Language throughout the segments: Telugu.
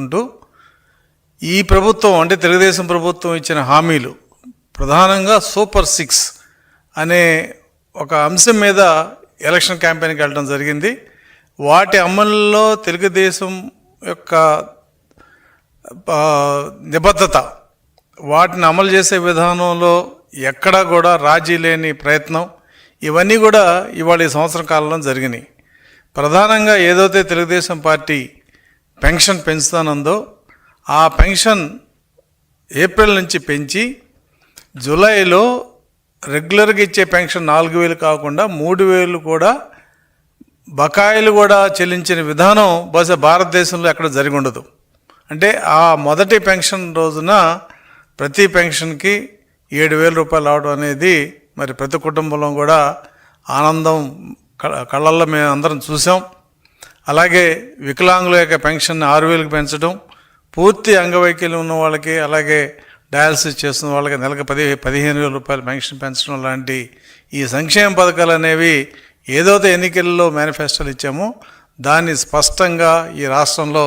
ఉంటూ ఈ ప్రభుత్వం అంటే తెలుగుదేశం ప్రభుత్వం ఇచ్చిన హామీలు ప్రధానంగా సూపర్ సిక్స్ అనే ఒక అంశం మీద ఎలక్షన్ క్యాంపెయిన్కి వెళ్ళడం జరిగింది. వాటి అమలులో తెలుగుదేశం యొక్క నిబద్ధత వాటిని అమలు చేసే విధానంలో ఎక్కడా కూడా రాజీ లేని ప్రయత్నం ఇవన్నీ కూడా ఇవాళ ఈ సంవత్సరం కాలంలో జరిగినాయి. ప్రధానంగా ఏదైతే తెలుగుదేశం పార్టీ పెన్షన్ పెంచుతానందో ఆ పెన్షన్ ఏప్రిల్ నుంచి పెంచి జూలైలో రెగ్యులర్గా ఇచ్చే పెన్షన్ నాలుగు వేలు కాకుండా మూడు వేలు కూడా బకాయిలు కూడా చెల్లించిన విధానం బహుశా భారతదేశంలో ఎక్కడ జరిగి ఉండదు. అంటే ఆ మొదటి పెన్షన్ రోజున ప్రతి పెన్షన్కి ఏడు వేల రూపాయలు రావడం అనేది మరి ప్రతి కుటుంబంలో కూడా ఆనందం కళ్ళల్లో మేము అందరం చూసాం. అలాగే వికలాంగుల యొక్క పెన్షన్ ఆరు వేలకు పెంచడం పూర్తి అంగవైకల్యం ఉన్న వాళ్ళకి అలాగే డయాలసిస్ చేస్తున్న వాళ్ళకి నెలకు పది పదిహేను వేల రూపాయలు పెన్షన్ పెంచడం లాంటి ఈ సంక్షేమ పథకాలు అనేవి ఏదైతే ఎన్నికల్లో మేనిఫెస్టోలు ఇచ్చామో దాన్ని స్పష్టంగా ఈ రాష్ట్రంలో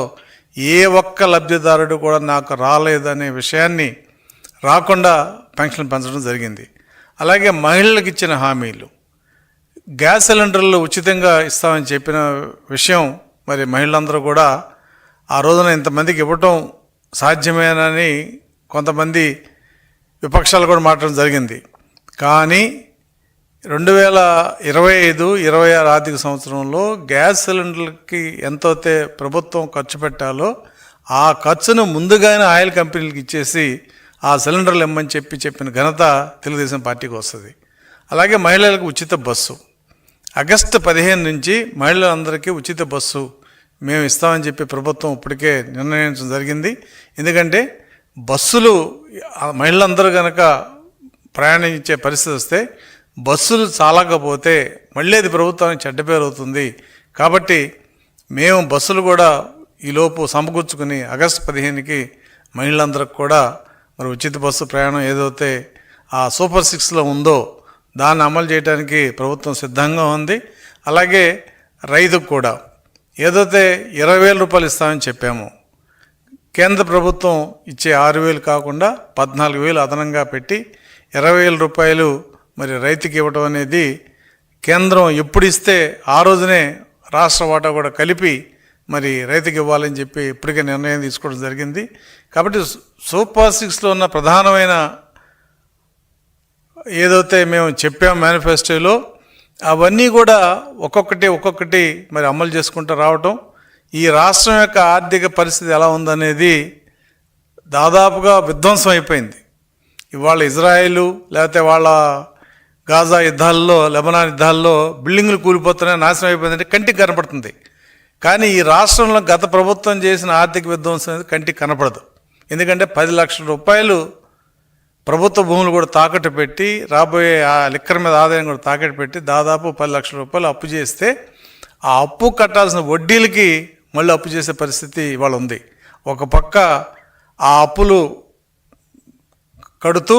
ఏ ఒక్క లబ్ధిదారుడు కూడా నాకు రాలేదనే విషయాన్ని రాకుండా పెన్షన్ పెంచడం జరిగింది. అలాగే మహిళలకు ఇచ్చిన హామీలు. గ్యాస్ సిలిండర్లు ఉచితంగా ఇస్తామని చెప్పిన విషయం మరి మహిళలందరూ కూడా ఆ రోజున ఇంతమందికి ఇవ్వటం సాధ్యమేనని కొంతమంది విపక్షాలు కూడా మాట్లాడడం జరిగింది. కానీ రెండు వేల ఇరవై ఐదు ఇరవై ఆరు ఆర్థిక సంవత్సరంలో గ్యాస్ సిలిండర్లకి ఎంతైతే ప్రభుత్వం ఖర్చు పెట్టాలో ఆ ఖర్చును ముందుగానే ఆయిల్ కంపెనీలకు ఇచ్చేసి ఆ సిలిండర్లు ఇమ్మని చెప్పి చెప్పిన ఘనత తెలుగుదేశం పార్టీకి వస్తుంది. అలాగే మహిళలకు ఉచిత బస్సు. ఆగస్టు పదిహేను నుంచి మహిళలందరికీ ఉచిత బస్సు మేము ఇస్తామని చెప్పి ప్రభుత్వం ఇప్పటికే నిర్ణయించడం జరిగింది. ఎందుకంటే బస్సులు మహిళలందరూ కనుక ప్రయాణించే పరిస్థితి వస్తే బస్సులు చాలకపోతే మళ్ళీ అది ప్రభుత్వానికి చెడ్డ పేరు అవుతుంది. కాబట్టి మేము బస్సులు కూడా ఈలోపు సమకూర్చుకుని ఆగస్టు పదిహేనుకి మహిళలందరికి కూడా మరి ఉచిత బస్సు ప్రయాణం ఏదైతే ఆ సూపర్ సిక్స్లో ఉందో దాన్ని అమలు చేయడానికి ప్రభుత్వం సిద్ధంగా ఉంది. అలాగే రైతుకు కూడా ఏదైతే ఇరవై వేల రూపాయలు ఇస్తామని చెప్పాము కేంద్ర ప్రభుత్వం ఇచ్చే ఆరు వేలు కాకుండా పద్నాలుగు వేలు అదనంగా పెట్టి ఇరవై వేల రూపాయలు మరి రైతుకి ఇవ్వడం అనేది కేంద్రం ఎప్పుడు ఇస్తే ఆ రోజునే రాష్ట్ర వాటా కూడా కలిపి మరి రైతుకి ఇవ్వాలని చెప్పి ఇప్పటికే నిర్ణయం తీసుకోవడం జరిగింది. కాబట్టి సూపర్ సిక్స్లో ఉన్న ప్రధానమైన ఏదైతే మేము చెప్పాం మేనిఫెస్టోలో అవన్నీ కూడా ఒక్కొక్కటి ఒక్కొక్కటి మరి అమలు చేసుకుంటూ రావటం ఈ రాష్ట్రం యొక్క ఆర్థిక పరిస్థితి ఎలా ఉందనేది దాదాపుగా విధ్వంసం అయిపోయింది. ఇవాళ ఇజ్రాయిలు లేకపోతే వాళ్ళ గాజా యుద్ధాల్లో లెబనాన్ యుద్ధాల్లో బిల్డింగులు కూలిపోతున్నాయి నాశనం అయిపోయిందంటే కంటికి కనపడుతుంది. కానీ ఈ రాష్ట్రంలో గత ప్రభుత్వం చేసిన ఆర్థిక విధ్వంసం అనేది కంటికి కనపడదు. ఎందుకంటే పది లక్షల రూపాయలు ప్రభుత్వ భూములు కూడా తాకట్టు పెట్టి రాబోయే ఆ లిక్కర్ మీద ఆదాయం కూడా తాకట్టు పెట్టి దాదాపు పది లక్షల రూపాయలు అప్పు చేస్తే ఆ అప్పు కట్టాల్సిన వడ్డీలకి మళ్ళీ అప్పు చేసే పరిస్థితి ఇవాళ ఉంది. ఒక పక్క ఆ అప్పులు కడుతూ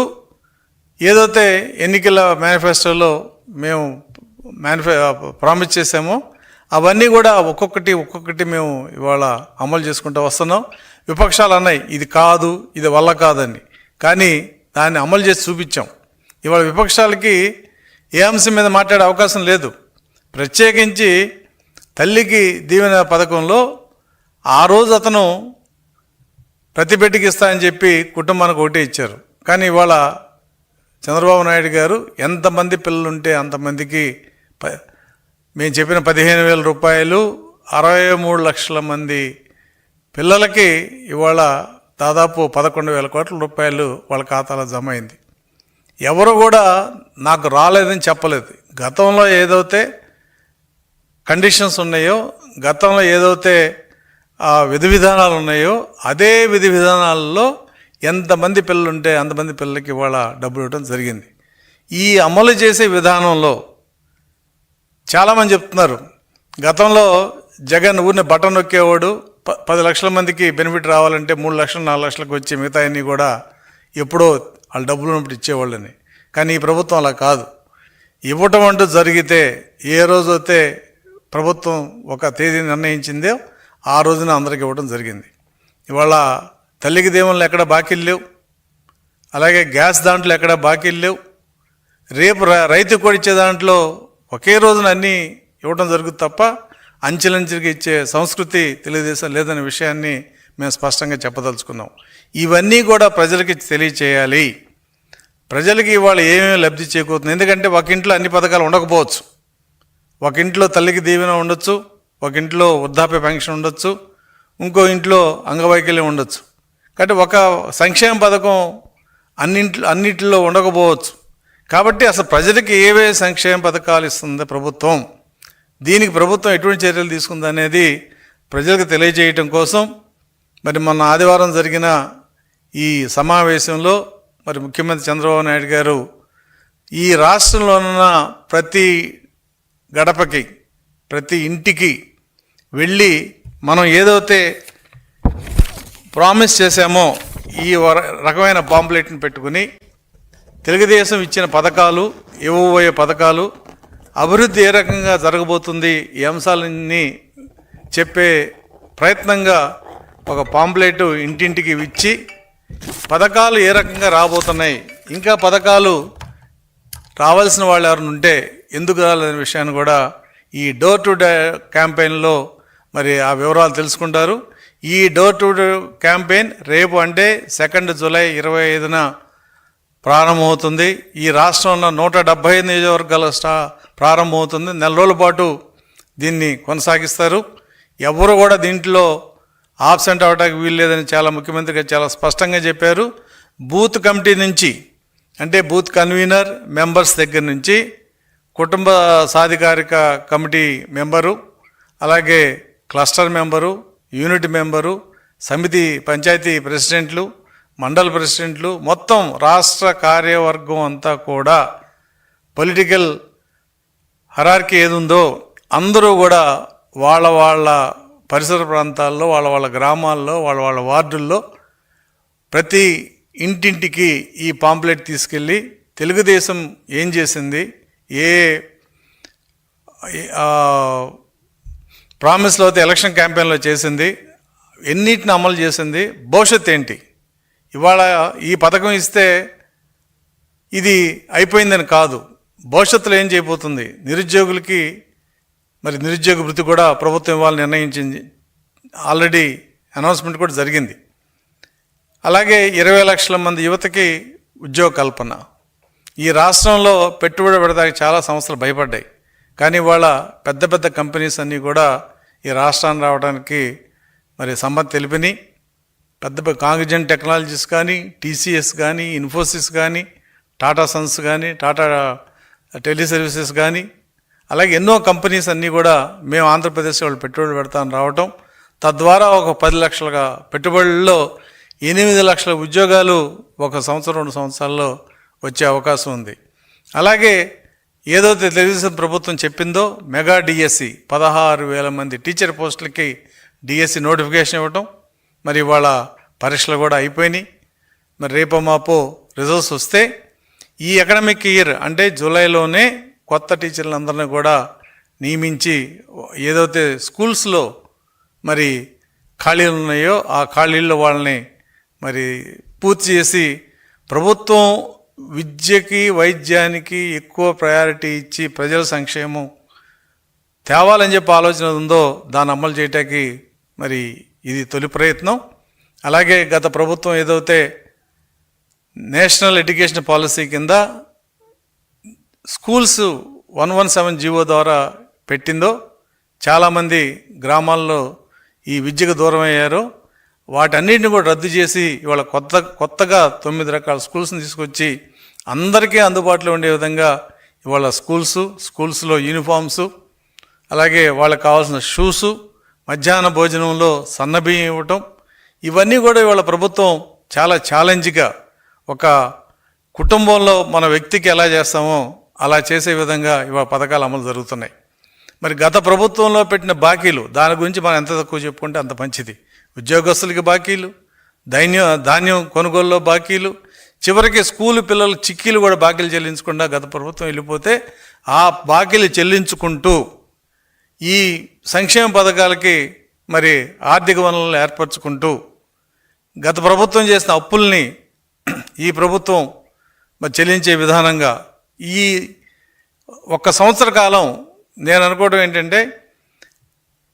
ఏదైతే ఎన్నికల మేనిఫెస్టోలో మేము మేనిఫె ప్రామిస్ చేసామో అవన్నీ కూడా ఒక్కొక్కటి ఒక్కొక్కటి మేము ఇవాళ అమలు చేసుకుంటూ వస్తున్నాం. విపక్షాలు అన్నాయి ఇది కాదు ఇది వల్ల కాదని. కానీ దాన్ని అమలు చేసి చూపించాం. ఇవాళ విపక్షాలకి ఏ అంశం మీద మాట్లాడే అవకాశం లేదు. ప్రత్యేకించి తల్లికి దీవెన పథకంలో ఆ రోజు అతను ప్రతి బిడ్డకి ఇస్తానని చెప్పి కుటుంబానికి ఒకటే ఇచ్చారు. కానీ ఇవాళ చంద్రబాబు నాయుడు గారు ఎంతమంది పిల్లలు ఉంటే అంతమందికి ప మేము చెప్పిన పదిహేను వేల రూపాయలు అరవై మూడు లక్షల మంది పిల్లలకి ఇవాళ దాదాపు పదకొండు వేల కోట్ల రూపాయలు వాళ్ళ ఖాతాలో జమ అయింది. ఎవరు కూడా నాకు రాలేదని చెప్పలేదు. గతంలో ఏదైతే కండిషన్స్ ఉన్నాయో గతంలో ఏదైతే ఆ విధి విధానాలు ఉన్నాయో అదే విధి విధానాలలో ఎంతమంది పిల్లలు ఉంటే అంతమంది పిల్లలకి ఇవాళ డబ్బులు ఇవ్వడం జరిగింది. ఈ అమలు చేసే విధానంలో చాలామంది చెప్తున్నారు. గతంలో జగన్ ఊరిని బటన్ నొక్కేవాడు ప పది లక్షల మందికి బెనిఫిట్ రావాలంటే మూడు లక్షలు నాలుగు లక్షలకు వచ్చి మిగతా అన్నీ కూడా ఎప్పుడో వాళ్ళు డబ్బులు ఉన్నప్పుడు ఇచ్చేవాళ్ళని. కానీ ఈ ప్రభుత్వం అలా కాదు. ఇవ్వటం అంటూ జరిగితే ఏ రోజైతే ప్రభుత్వం ఒక తేదీ నిర్ణయించిందో ఆ రోజున అందరికి ఇవ్వడం జరిగింది. ఇవాళ తల్లికి దేవుళ్ళు ఎక్కడ బాకీలు లేవు. అలాగే గ్యాస్ దాంట్లో ఎక్కడ బాకీలు లేవు. రేపు రైతు కూడా ఇచ్చే దాంట్లో ఒకే రోజున అన్నీ ఇవ్వడం జరుగుతుంది తప్ప అంచెలంచెలుగా ఇచ్చే సంస్కృతి తెలుగుదేశం లేదనే విషయాన్ని మేము స్పష్టంగా చెప్పదలుచుకున్నాం. ఇవన్నీ కూడా ప్రజలకి తెలియచేయాలి. ప్రజలకి ఇవాళ ఏమేమి లబ్ధి చేకూరుతుంది? ఎందుకంటే ఒక ఇంట్లో అన్ని పథకాలు ఉండకపోవచ్చు. ఒక ఇంట్లో తల్లికి దీవెన ఉండొచ్చు ఒక ఇంట్లో వృద్ధాప్య పెన్షన్ ఉండొచ్చు ఇంకో ఇంట్లో అంగవైకల్యం ఉండొచ్చు. కాబట్టి ఒక సంక్షేమ పథకం అన్నింట్లో అన్నింటిలో ఉండకపోవచ్చు. కాబట్టి అసలు ప్రజలకి ఏవే సంక్షేమ పథకాలు ఇస్తుంది ప్రభుత్వం? దీనికి ప్రభుత్వం ఎటువంటి చర్యలు తీసుకుంది అనేది ప్రజలకు తెలియజేయటం కోసం మరి మొన్న ఆదివారం జరిగిన ఈ సమావేశంలో మరి ముఖ్యమంత్రి చంద్రబాబు నాయుడు గారు ఈ రాష్ట్రంలో ఉన్న ప్రతి గడపకి ప్రతి ఇంటికి వెళ్ళి మనం ఏదైతే ప్రామిస్ చేశామో ఈ వర- రకమైన పాంప్లెట్ని పెట్టుకుని తెలుగుదేశం ఇచ్చిన పథకాలు ఇవ్వబోయే పథకాలు అభివృద్ధి ఏ రకంగా జరగబోతుంది ఈ అంశాలన్నీ చెప్పే ప్రయత్నంగా ఒక పాంప్లెట్ ఇంటింటికి ఇచ్చి పథకాలు ఏ రకంగా రాబోతున్నాయి? ఇంకా పథకాలు రావాల్సిన వాళ్ళు ఎవరైనా ఉంటే ఎందుకు రాలేదనే విషయాన్ని కూడా ఈ డోర్ టు డే క్యాంపెయిన్లో మరి ఆ వివరాలు తెలుసుకుంటారు. ఈ డోర్ టు డోర్ క్యాంపెయిన్ రేపు అంటే సెకండ్ జూలై ఇరవై ఐదున ప్రారంభమవుతుంది. ఈ రాష్ట్రంలో నూట డెబ్బై ఐదు నియోజకవర్గాల స్టా ప్రారంభమవుతుంది. నెల రోజుల పాటు దీన్ని కొనసాగిస్తారు. ఎవరు కూడా దీంట్లో ఆబ్సెంట్ అవడానికి వీలు లేదని చాలా ముఖ్యమంత్రి గారు చాలా స్పష్టంగా చెప్పారు. బూత్ కమిటీ నుంచి అంటే బూత్ కన్వీనర్ మెంబర్స్ దగ్గర నుంచి కుటుంబ సాధికారిక కమిటీ మెంబరు అలాగే క్లస్టర్ మెంబరు యూనిట్ మెంబరు సమితి పంచాయతీ ప్రెసిడెంట్లు మండల ప్రెసిడెంట్లు మొత్తం రాష్ట్ర కార్యవర్గం అంతా కూడా పొలిటికల్ హరార్కి ఏదుందో అందరూ కూడా వాళ్ళ వాళ్ళ పరిసర ప్రాంతాల్లో వాళ్ళ వాళ్ళ గ్రామాల్లో వాళ్ళ వాళ్ళ వార్డుల్లో ప్రతి ఇంటింటికి ఈ పాంప్లెట్ తీసుకెళ్ళి తెలుగుదేశం ఏం చేసింది? ఏ ప్రామిస్లో అయితే ఎలక్షన్ క్యాంపెయిన్లో చేసింది? ఎన్నిటిని అమలు చేసింది? భవిష్యత్ ఏంటి? ఇవాళ ఈ పథకం ఇస్తే ఇది అయిపోయిందని కాదు. భవిష్యత్తులో ఏం చేయబోతుంది? నిరుద్యోగులకి మరి నిరుద్యోగ వృత్తి కూడా ప్రభుత్వం ఇవ్వాలని నిర్ణయించింది. ఆల్రెడీ అనౌన్స్మెంట్ కూడా జరిగింది. అలాగే ఇరవై లక్షల మంది యువతకి ఉద్యోగ కల్పన. ఈ రాష్ట్రంలో పెట్టుబడి పెడతానికి చాలా సంస్థలు భయపడ్డాయి. కానీ వాళ్ళ పెద్ద పెద్ద కంపెనీస్ అన్నీ కూడా ఈ రాష్ట్రాన్ని రావడానికి మరి సమ్మతి తెలిపినాయి. పెద్ద పెద్ద కాంగ్జన్ టెక్నాలజీస్ కానీ టీసీఎస్ కానీ ఇన్ఫోసిస్ కానీ టాటా సన్స్ కానీ టాటా టెలి సర్వీసెస్ కానీ అలాగే ఎన్నో కంపెనీస్ అన్నీ కూడా మేము ఆంధ్రప్రదేశ్ వాళ్ళు పెట్టుబడులు పెడతాను రావటం తద్వారా ఒక పది లక్షలుగా పెట్టుబడుల్లో ఎనిమిది లక్షల ఉద్యోగాలు ఒక సంవత్సరం రెండు సంవత్సరాల్లో వచ్చే అవకాశం ఉంది. అలాగే ఏదో తెలుగుదేశం ప్రభుత్వం చెప్పిందో మెగా డిఎస్సి పదహారు వేల మంది టీచర్ పోస్టులకి డిఎస్సి నోటిఫికేషన్ ఇవ్వటం మరి వాళ్ళ పరీక్షలు కూడా అయిపోయినాయి. మరి రేపో మాపో రిజల్ట్స్ వస్తే ఈ అకాడమిక్ ఇయర్ అంటే జూలైలోనే కొత్త టీచర్లందరినీ కూడా నియమించి ఏదైతే స్కూల్స్లో మరి ఖాళీలు ఉన్నాయో ఆ ఖాళీల్లో వాళ్ళని మరి పూర్తి చేసి ప్రభుత్వం విద్యకి వైద్యానికి ఎక్కువ ప్రయారిటీ ఇచ్చి ప్రజల సంక్షేమం తేవాలని చెప్పి ఆలోచన ఉందో దాన్ని అమలు చేయటానికి మరి ఇది తొలి ప్రయత్నం. అలాగే గత ప్రభుత్వం ఏదైతే నేషనల్ ఎడ్యుకేషన్ పాలసీ కింద schools one one seven GO ద్వారా పెట్టిందో చాలామంది గ్రామాల్లో ఈ విద్యకు దూరం అయ్యారో వాటన్నిటిని కూడా రద్దు చేసి ఇవాళ కొత్త కొత్తగా తొమ్మిది రకాల స్కూల్స్ని తీసుకొచ్చి అందరికీ అందుబాటులో ఉండే విధంగా ఇవాళ స్కూల్స్ స్కూల్స్లో యూనిఫామ్స్ అలాగే వాళ్ళకి కావాల్సిన షూస్ మధ్యాహ్న భోజనంలో సన్నబియ్యం ఇవ్వటం ఇవన్నీ కూడా ఇవాళ ప్రభుత్వం చాలా ఛాలెంజ్గా ఒక కుటుంబంలో మన వ్యక్తికి ఎలా చేస్తామో అలా చేసే విధంగా ఇవాళ పథకాలు అమలు జరుగుతున్నాయి. మరి గత ప్రభుత్వంలో పెట్టిన బాకీలు దాని గురించి మనం ఎంత తక్కువ చెప్పుకుంటే అంత మంచిది. ఉద్యోగస్తులకి బాకీలు ధైన్యం ధాన్యం కొనుగోలులో బాకీలు చివరికి స్కూలు పిల్లలు చిక్కీలు కూడా బాకీలు చెల్లించకుండా గత ప్రభుత్వం వెళ్ళిపోతే ఆ బాకీలు చెల్లించుకుంటూ ఈ సంక్షేమ పథకాలకి మరి ఆర్థిక వనరులను ఏర్పరచుకుంటూ గత ప్రభుత్వం చేసిన అప్పుల్ని ఈ ప్రభుత్వం మరి చెల్లించే విధానంగా ఈ ఒక్క సంవత్సర కాలం నేను అనుకోవడం ఏంటంటే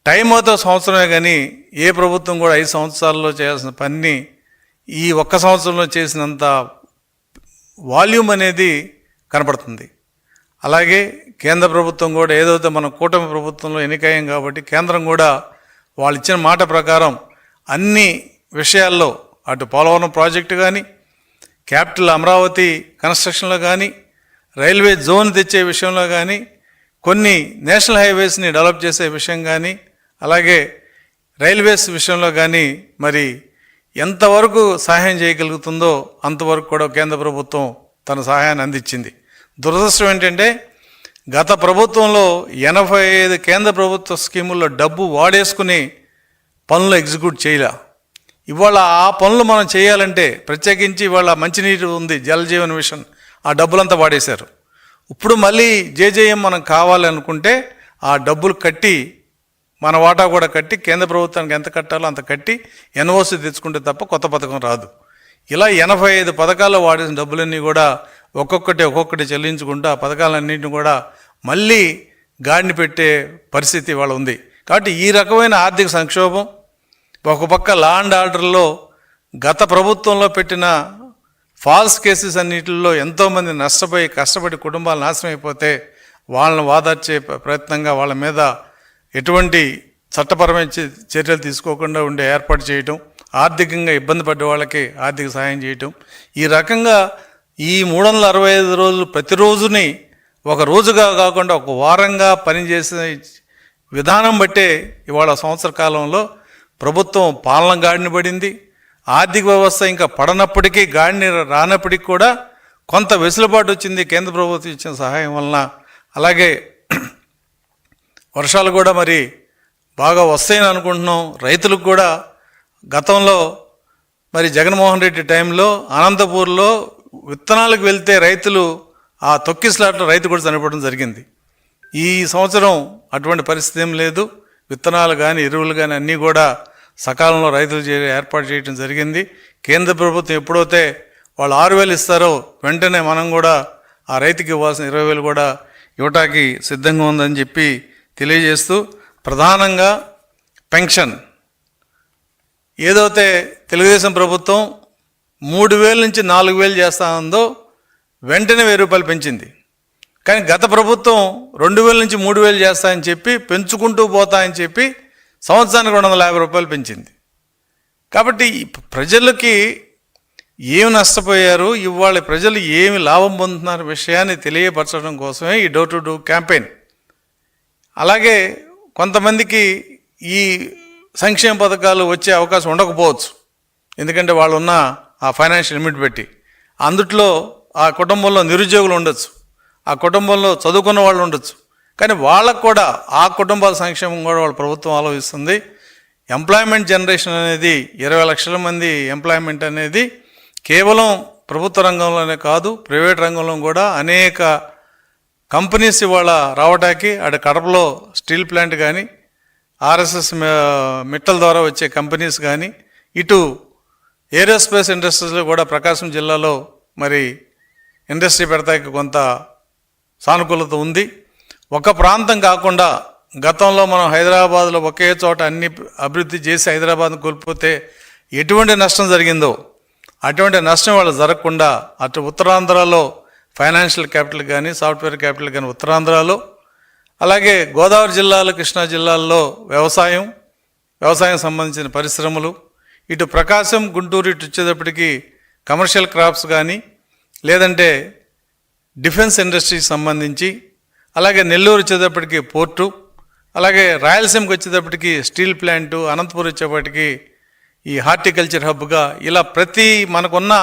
టైం అవుతా సంవత్సరమే కానీ ఏ ప్రభుత్వం కూడా ఐదు సంవత్సరాల్లో చేయాల్సిన పని ఈ ఒక్క సంవత్సరంలో చేసినంత వాల్యూమ్ అనేది కనపడుతుంది. అలాగే కేంద్ర ప్రభుత్వం కూడా ఏదైతే మన కూటమి ప్రభుత్వంలో ఎన్నికయ్యాం కాబట్టి కేంద్రం కూడా వాళ్ళు ఇచ్చిన మాట ప్రకారం అన్ని విషయాల్లో అటు పోలవరం ప్రాజెక్టు కానీ క్యాపిటల్ అమరావతి కన్స్ట్రక్షన్లో కానీ రైల్వే జోన్ తెచ్చే విషయంలో కానీ కొన్ని నేషనల్ హైవేస్ని డెవలప్ చేసే విషయం కానీ అలాగే రైల్వేస్ విషయంలో కానీ మరి ఎంతవరకు సహాయం చేయగలుగుతుందో అంతవరకు కూడా కేంద్ర ప్రభుత్వం తన సహాయాన్ని అందించింది. దురదృష్టం ఏంటంటే గత ప్రభుత్వంలో ఎనభై ఐదు కేంద్ర ప్రభుత్వ స్కీముల్లో డబ్బు వాడేసుకుని పనులు ఎగ్జిక్యూట్ చేయలే. ఇవాళ ఆ పనులు మనం చేయాలంటే ప్రత్యేకించి ఇవాళ మంచినీరు ఉంది జలజీవన్ మిషన్. ఆ డబ్బులంతా వాడేశారు. ఇప్పుడు మళ్ళీ జేజేఎం మనం కావాలనుకుంటే ఆ డబ్బులు కట్టి మన వాటా కూడా కట్టి కేంద్ర ప్రభుత్వానికి ఎంత కట్టాలో అంత కట్టి ఎన్ఓసి తెచ్చుకుంటే తప్ప కొత్త పథకం రాదు. ఇలా ఎనభై ఐదు పథకాల్లో వాడిన డబ్బులన్నీ కూడా ఒక్కొక్కటి ఒక్కొక్కటి చెల్లించుకుంటూ ఆ పథకాలన్నింటిని కూడా మళ్ళీ గాడిని పెట్టే పరిస్థితి ఇవాళ ఉంది. కాబట్టి ఈ రకమైన ఆర్థిక సంక్షోభం ఒక పక్క లా అండ్ ఆర్డర్లో గత ప్రభుత్వంలో పెట్టిన ఫాల్స్ కేసెస్ అన్నిటిలో ఎంతోమంది నష్టపోయి కష్టపడి కుటుంబాలు నాశనం అయిపోతే వాళ్ళని వాదార్చే ప్రయత్నంగా వాళ్ళ మీద ఎటువంటి చట్టపరమైన చర్యలు తీసుకోకుండా ఉండే ఏర్పాటు చేయటం ఆర్థికంగా ఇబ్బంది పడ్డ వాళ్ళకి ఆర్థిక సహాయం చేయటం. ఈ రకంగా ఈ మూడు వందల అరవై ఐదు రోజులు ప్రతిరోజుని ఒక రోజుగా కాకుండా ఒక వారంగా పనిచేసే విధానం బట్టే ఇవాళ సంవత్సర కాలంలో ప్రభుత్వం పాలన గాడిన పడింది. ఆర్థిక వ్యవస్థ ఇంకా పడనప్పటికీ గాడిని రానప్పటికీ కూడా కొంత వెసులుబాటు వచ్చింది కేంద్ర ప్రభుత్వం ఇచ్చిన సహాయం వలన. అలాగే వర్షాలు కూడా మరి బాగా వస్తాయని అనుకుంటున్నాం. రైతులకు కూడా గతంలో మరి జగన్మోహన్ రెడ్డి టైంలో అనంతపూర్లో విత్తనాలకు వెళ్తే రైతులు ఆ తొక్కిసలాట్లో రైతు కూడా చనిపోవడం జరిగింది. ఈ సంవత్సరం అటువంటి పరిస్థితి ఏం లేదు. విత్తనాలు కానీ ఎరువులు కానీ అన్నీ కూడా సకాలంలో రైతులు చే ఏర్పాటు చేయడం జరిగింది. కేంద్ర ప్రభుత్వం ఎప్పుడైతే వాళ్ళు ఆరు వేలు ఇస్తారో వెంటనే మనం కూడా ఆ రైతుకి ఇవ్వాల్సిన ఇరవై వేలు కూడా ఇవ్వటానికి సిద్ధంగా ఉందని చెప్పి తెలియజేస్తూ ప్రధానంగా పెన్షన్. ఏదైతే తెలుగుదేశం ప్రభుత్వం మూడు వేల నుంచి నాలుగు వేలు చేస్తా ఉందో వెంటనే వెయ్యి రూపాయలు పెంచింది. కానీ గత ప్రభుత్వం రెండు వేల నుంచి మూడు వేలు చేస్తాయని చెప్పి పెంచుకుంటూ పోతాయని చెప్పి సంవత్సరానికి రెండు వందల యాభై రూపాయలు పెంచింది. కాబట్టి ప్రజలకి ఏమి నష్టపోయారు ఇవాళ ప్రజలు ఏమి లాభం పొందుతున్నారు విషయాన్ని తెలియపరచడం కోసమే ఈ డోర్ టు డోర్ క్యాంపెయిన్. అలాగే కొంతమందికి ఈ సంక్షేమ పథకాలు వచ్చే అవకాశం ఉండకపోవచ్చు. ఎందుకంటే వాళ్ళు ఉన్న ఆ ఫైనాన్షియల్ లిమిట్ పెట్టి అందుట్లో ఆ కుటుంబంలో నిరుద్యోగులు ఉండొచ్చు. ఆ కుటుంబంలో చదువుకున్న వాళ్ళు ఉండొచ్చు. కానీ వాళ్ళకు కూడా ఆ కుటుంబాల సంక్షేమం కూడా వాళ్ళ ప్రభుత్వం ఆలోచిస్తుంది. ఎంప్లాయ్మెంట్ జనరేషన్ అనేది ఇరవై లక్షల మంది ఎంప్లాయ్మెంట్ అనేది కేవలం ప్రభుత్వ రంగంలోనే కాదు ప్రైవేట్ రంగంలో కూడా అనేక కంపెనీస్ ఇవాళ రావటానికి అటు కడపలో స్టీల్ ప్లాంట్ కానీ ఆర్ఎస్ఎస్ మిట్టల ద్వారా వచ్చే కంపెనీస్ కానీ ఇటు ఏరోస్పేస్ ఇండస్ట్రీస్లో కూడా ప్రకాశం జిల్లాలో మరి ఇండస్ట్రీ పెడతాకి కొంత సానుకూలత ఉంది. ఒక ప్రాంతం కాకుండా గతంలో మనం హైదరాబాద్లో ఒకే చోట అన్ని అభివృద్ధి చేసి హైదరాబాద్ను కోల్పోతే ఎటువంటి నష్టం జరిగిందో అటువంటి నష్టం వాళ్ళు జరగకుండా అటు ఉత్తరాంధ్రలో ఫైనాన్షియల్ క్యాపిటల్ కానీ సాఫ్ట్వేర్ క్యాపిటల్ కానీ ఉత్తరాంధ్రలో అలాగే గోదావరి జిల్లాలో కృష్ణా జిల్లాల్లో వ్యవసాయం వ్యవసాయం సంబంధించిన పరిశ్రమలు ఇటు ప్రకాశం గుంటూరు ఇటు వచ్చేటప్పటికి కమర్షియల్ క్రాప్స్ కానీ లేదంటే డిఫెన్స్ ఇండస్ట్రీకి సంబంధించి అలాగే నెల్లూరు వచ్చేటప్పటికి పోర్టు అలాగే రాయలసీమకి వచ్చేటప్పటికి స్టీల్ ప్లాంటు అనంతపురం వచ్చేప్పటికి ఈ హార్టికల్చర్ హబ్గా ఇలా ప్రతి మనకున్న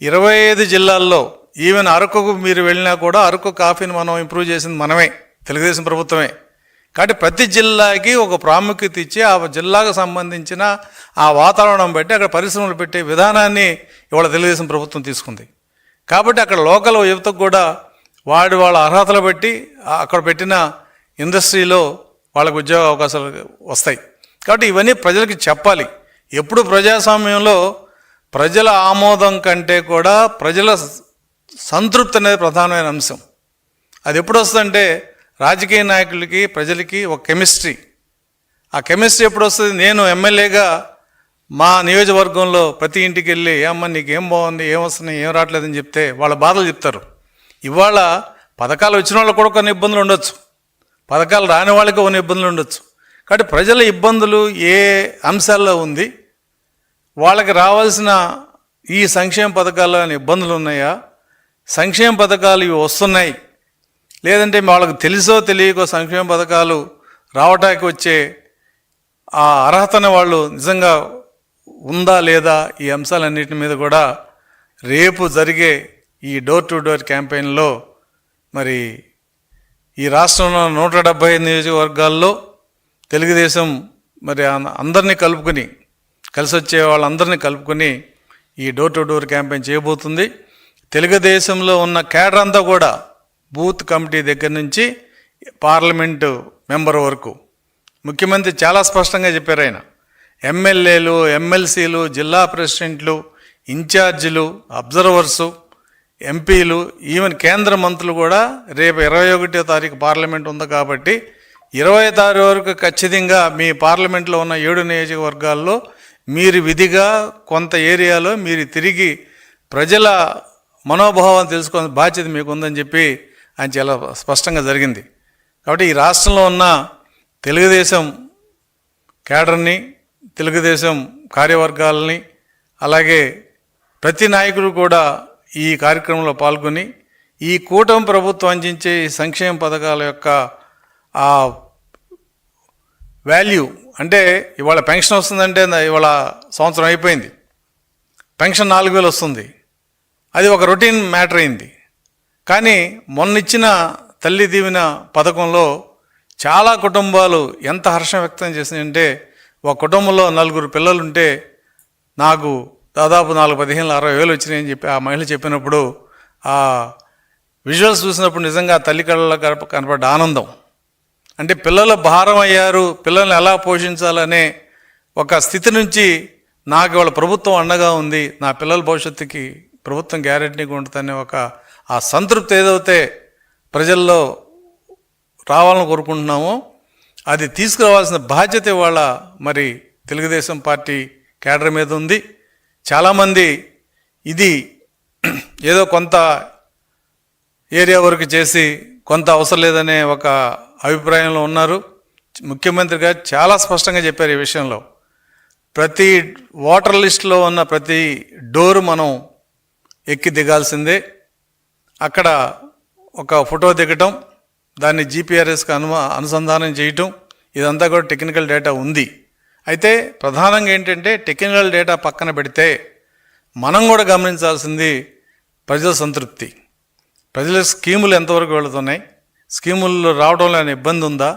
ఇరవై ఐదు జిల్లాల్లో ఈవెన్ అరకుకు మీరు వెళ్ళినా కూడా అరకు కాఫీని మనం ఇంప్రూవ్ చేసింది మనమే తెలుగుదేశం ప్రభుత్వమే. కాబట్టి ప్రతి జిల్లాకి ఒక ప్రాముఖ్యత ఇచ్చి ఆ జిల్లాకు సంబంధించిన ఆ వాతావరణం బట్టి అక్కడ పరిశ్రమలు పెట్టే విధానాన్ని ఇవాళ తెలుగుదేశం ప్రభుత్వం తీసుకుంది. కాబట్టి అక్కడ లోకల్ యువతకు కూడా వాడి వాళ్ళ అర్హతలు బట్టి అక్కడ పెట్టిన ఇండస్ట్రీలో వాళ్ళకు ఉద్యోగ అవకాశాలు వస్తాయి. కాబట్టి ఇవన్నీ ప్రజలకి చెప్పాలి. ఎప్పుడు ప్రజాస్వామ్యంలో ప్రజల ఆమోదం కంటే కూడా ప్రజల సంతృప్తి అనేది ప్రధానమైన అంశం. అది ఎప్పుడు వస్తుందంటే రాజకీయ నాయకులకి ప్రజలకి ఒక కెమిస్ట్రీ. ఆ కెమిస్ట్రీ ఎప్పుడు వస్తుంది? నేను ఎమ్మెల్యేగా మా నియోజకవర్గంలో ప్రతి ఇంటికి వెళ్ళి ఏమ్మా నీకు ఏం బాగుంది? ఏం వస్తున్నాయి? ఏం రావట్లేదని చెప్తే వాళ్ళ బాధలు చెప్తారు. ఇవాళ పథకాలు వచ్చిన వాళ్ళకు కూడా కొన్ని ఇబ్బందులు ఉండొచ్చు. పథకాలు రాని వాళ్ళకి కొన్ని ఇబ్బందులు ఉండొచ్చు. కాబట్టి ప్రజల ఇబ్బందులు ఏ అంశాల్లో ఉంది? వాళ్ళకి రావాల్సిన ఈ సంక్షేమ పథకాల్లో ఇబ్బందులు ఉన్నాయా? సంక్షేమ పథకాలు ఇవి వస్తున్నాయి. లేదంటే వాళ్ళకి తెలుసో తెలియకో సంక్షేమ పథకాలు రావటానికి వచ్చే ఆ అర్హతను వాళ్ళు నిజంగా ఉందా లేదా ఈ అంశాలన్నిటి మీద కూడా రేపు జరిగే ఈ డోర్ టు డోర్ క్యాంపెయిన్లో మరి ఈ రాష్ట్రంలో నూట డెబ్బై నియోజకవర్గాల్లో తెలుగుదేశం మరి అందరినీ కలుపుకొని కలిసి వచ్చే వాళ్ళందరినీ కలుపుకొని ఈ డోర్ టు డోర్ క్యాంపెయిన్ చేయబోతుంది. తెలుగుదేశంలో ఉన్న కేడర్ అంతా కూడా బూత్ కమిటీ దగ్గర నుంచి పార్లమెంటు మెంబర్ వరకు. ముఖ్యమంత్రి చాలా స్పష్టంగా చెప్పారు ఆయన. ఎమ్మెల్యేలు ఎమ్మెల్సీలు జిల్లా ప్రెసిడెంట్లు ఇన్ఛార్జీలు అబ్జర్వర్సు ఎంపీలు ఈవెన్ కేంద్ర మంత్రులు కూడా రేపు ఇరవై ఒకటో తారీఖు పార్లమెంట్ ఉంది కాబట్టి ఇరవై తారీఖు వరకు ఖచ్చితంగా మీ పార్లమెంట్లో ఉన్న ఏడు నియోజకవర్గాల్లో మీరు విధిగా కొంత ఏరియాలో మీరు తిరిగి ప్రజల మనోభావం తెలుసుకోవాల్సిన బాధ్యత మీకు ఉందని చెప్పి ఆయన చాలా స్పష్టంగా జరిగింది. కాబట్టి ఈ రాష్ట్రంలో ఉన్న తెలుగుదేశం కేడర్ని తెలుగుదేశం కార్యవర్గాలని అలాగే ప్రతి నాయకుడు కూడా ఈ కార్యక్రమంలో పాల్గొని ఈ కూటమి ప్రభుత్వం అందించే ఈ సంక్షేమ పథకాల యొక్క ఆ వాల్యూ అంటే ఇవాళ పెన్షన్ వస్తుందంటే ఇవాళ సంవత్సరం అయిపోయింది. పెన్షన్ నాలుగు వేలు వస్తుంది. అది ఒక రొటీన్ మ్యాటర్ అయింది. కానీ మొన్న ఇచ్చిన తల్లి దీవెన పథకంలో చాలా కుటుంబాలు ఎంత హర్షం వ్యక్తం చేసినాయంటే ఒక కుటుంబంలో నలుగురు పిల్లలుంటే నాకు దాదాపు నాలుగు పదిహేను అరవై వేలు వచ్చినాయని చెప్పి ఆ మహిళ చెప్పినప్పుడు ఆ విజువల్స్ చూసినప్పుడు నిజంగా తల్లి కళ్ళలో కనప కనపడ్డ ఆనందం. అంటే పిల్లలు భారం అయ్యారు పిల్లల్ని ఎలా పోషించాలనే ఒక స్థితి నుంచి నాకు ఇవాళ ప్రభుత్వం అండగా ఉంది నా పిల్లల భవిష్యత్తుకి ప్రభుత్వం గ్యారెంటీగా ఉంటుందనే ఒక ఆ సంతృప్తి ఏదైతే ప్రజల్లో రావాలని కోరుకుంటున్నామో అది తీసుకురావాల్సిన బాధ్యత ఇవాళ మరి తెలుగుదేశం పార్టీ కేడర్ మీద ఉంది. చాలామంది ఇది ఏదో కొంత ఏరియా వరకు చేసి కొంత అవసరం లేదనే ఒక అభిప్రాయంలో ఉన్నారు. ముఖ్యమంత్రి గారు చాలా స్పష్టంగా చెప్పారు ఈ విషయంలో. ప్రతి ఓటర్ లిస్టులో ఉన్న ప్రతి డోర్ మనం ఎక్కి దిగాల్సిందే. అక్కడ ఒక ఫోటో దిగటం దాన్ని జీపీఆర్ఎస్కి అను అనుసంధానం చేయటం ఇదంతా కూడా టెక్నికల్ డేటా ఉంది. అయితే ప్రధానంగా ఏంటంటే టెక్నికల్ డేటా పక్కన పెడితే మనం కూడా గమనించాల్సింది ప్రజల సంతృప్తి. ప్రజల స్కీములు ఎంతవరకు వెళుతున్నాయి? స్కీముల్లో రావడంలో ఇబ్బంది ఉందా?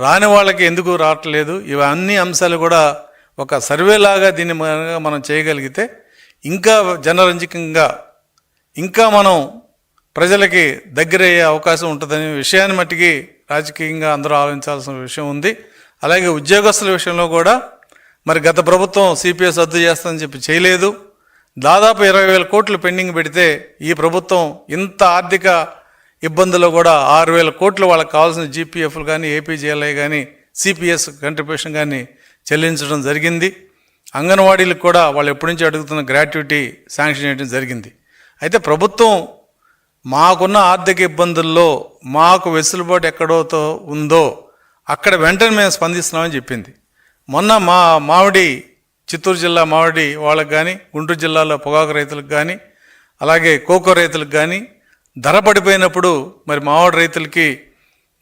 రాని వాళ్ళకి ఎందుకు రావట్లేదు? ఇవన్నీ అంశాలు కూడా ఒక సర్వే లాగా దీన్ని మనం చేయగలిగితే ఇంకా జనరంజకంగా ఇంకా మనం ప్రజలకి దగ్గరయ్యే అవకాశం ఉంటుందనే విషయాన్ని మట్టికి రాజకీయంగా అందరూ ఆలోచించాల్సిన విషయం ఉంది. అలాగే ఉద్యోగస్తుల విషయంలో కూడా మరి గత ప్రభుత్వం సిపిఎస్ రద్దు చేస్తుందని చెప్పి చేయలేదు. దాదాపు ఇరవై వేల కోట్లు పెండింగ్ పెడితే ఈ ప్రభుత్వం ఇంత ఆర్థిక ఇబ్బందుల్లో కూడా ఆరు వేల కోట్లు వాళ్ళకి కావాల్సిన జీపీఎఫ్లు కానీ ఏపీజేఎల్ఐ కానీ సిపిఎస్ కంట్రిబ్యూషన్ కానీ చెల్లించడం జరిగింది. అంగన్వాడీలకు కూడా వాళ్ళు ఎప్పటి నుంచి అడుగుతున్న గ్రాట్యుటీ శాంక్షన్ చేయడం జరిగింది. అయితే ప్రభుత్వం మాకున్న ఆర్థిక ఇబ్బందుల్లో మాకు వెసులుబాటు ఎక్కడోతో ఉందో అక్కడ వెంటనే మేము స్పందిస్తున్నామని చెప్పింది. మొన్న మా మామిడి చిత్తూరు జిల్లా మామిడి వాళ్ళకి కానీ గుంటూరు జిల్లాలో పొగాకు రైతులకు కానీ అలాగే కోకో రైతులకు కానీ ధర పడిపోయినప్పుడు మరి మామిడి రైతులకి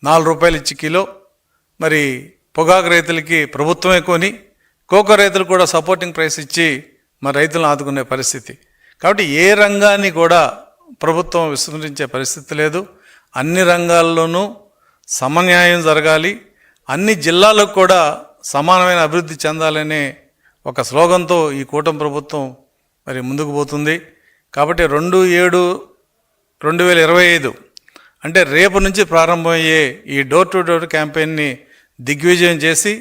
నాలుగు రూపాయలు ఇచ్చి కిలో మరి పొగాకు రైతులకి ప్రభుత్వమే కొని కోకో రైతులు కూడా సపోర్టింగ్ ప్రైస్ ఇచ్చి మరి రైతులను ఆదుకునే పరిస్థితి. కాబట్టి ఏ రంగాన్ని కూడా ప్రభుత్వం విస్మరించే పరిస్థితి లేదు. అన్ని రంగాల్లోనూ సమన్యాయం జరగాలి. అన్ని జిల్లాలకు కూడా సమానమైన అభివృద్ధి చెందాలనే ఒక స్లోగన్తో ఈ కూటమి ప్రభుత్వం మరి ముందుకు పోతుంది. కాబట్టి రెండు ఏడు రెండు వేల ఇరవై ఐదు అంటే రేపు నుంచి ప్రారంభమయ్యే ఈ డోర్ టు డోర్ క్యాంపెయిన్ని దిగ్విజయం చేసి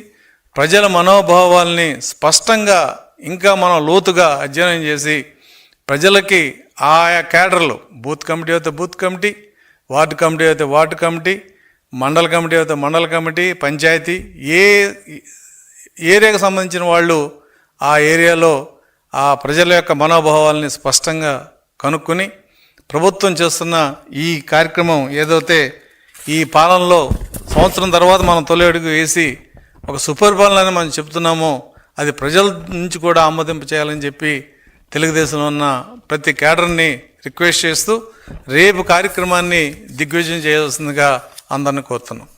ప్రజల మనోభావాల్ని స్పష్టంగా ఇంకా మనం లోతుగా అధ్యయనం చేసి ప్రజలకి ఆయా కేడర్లు బూత్ కమిటీ అయితే బూత్ కమిటీ వార్డు కమిటీ అయితే వార్డు కమిటీ మండల కమిటీ అయితే మండల కమిటీ పంచాయతీ ఏ ఏరియాకు సంబంధించిన వాళ్ళు ఆ ఏరియాలో ఆ ప్రజల యొక్క మనోభావాల్ని స్పష్టంగా కనుక్కొని ప్రభుత్వం చేస్తున్న ఈ కార్యక్రమం ఏదైతే ఈ పాలనలో సంవత్సరం తర్వాత మనం తొలి అడుగు వేసి ఒక సుపరిపాలన అని మనం చెప్తున్నామో అది ప్రజల నుంచి కూడా ఆమోదింప చేయాలని చెప్పి తెలుగుదేశంలో ఉన్న ప్రతి కేడర్ని రిక్వెస్ట్ చేస్తూ రేపు కార్యక్రమాన్ని దిగ్విజయం చేయాల్సిందిగా అందరిని కోరుతున్నాం.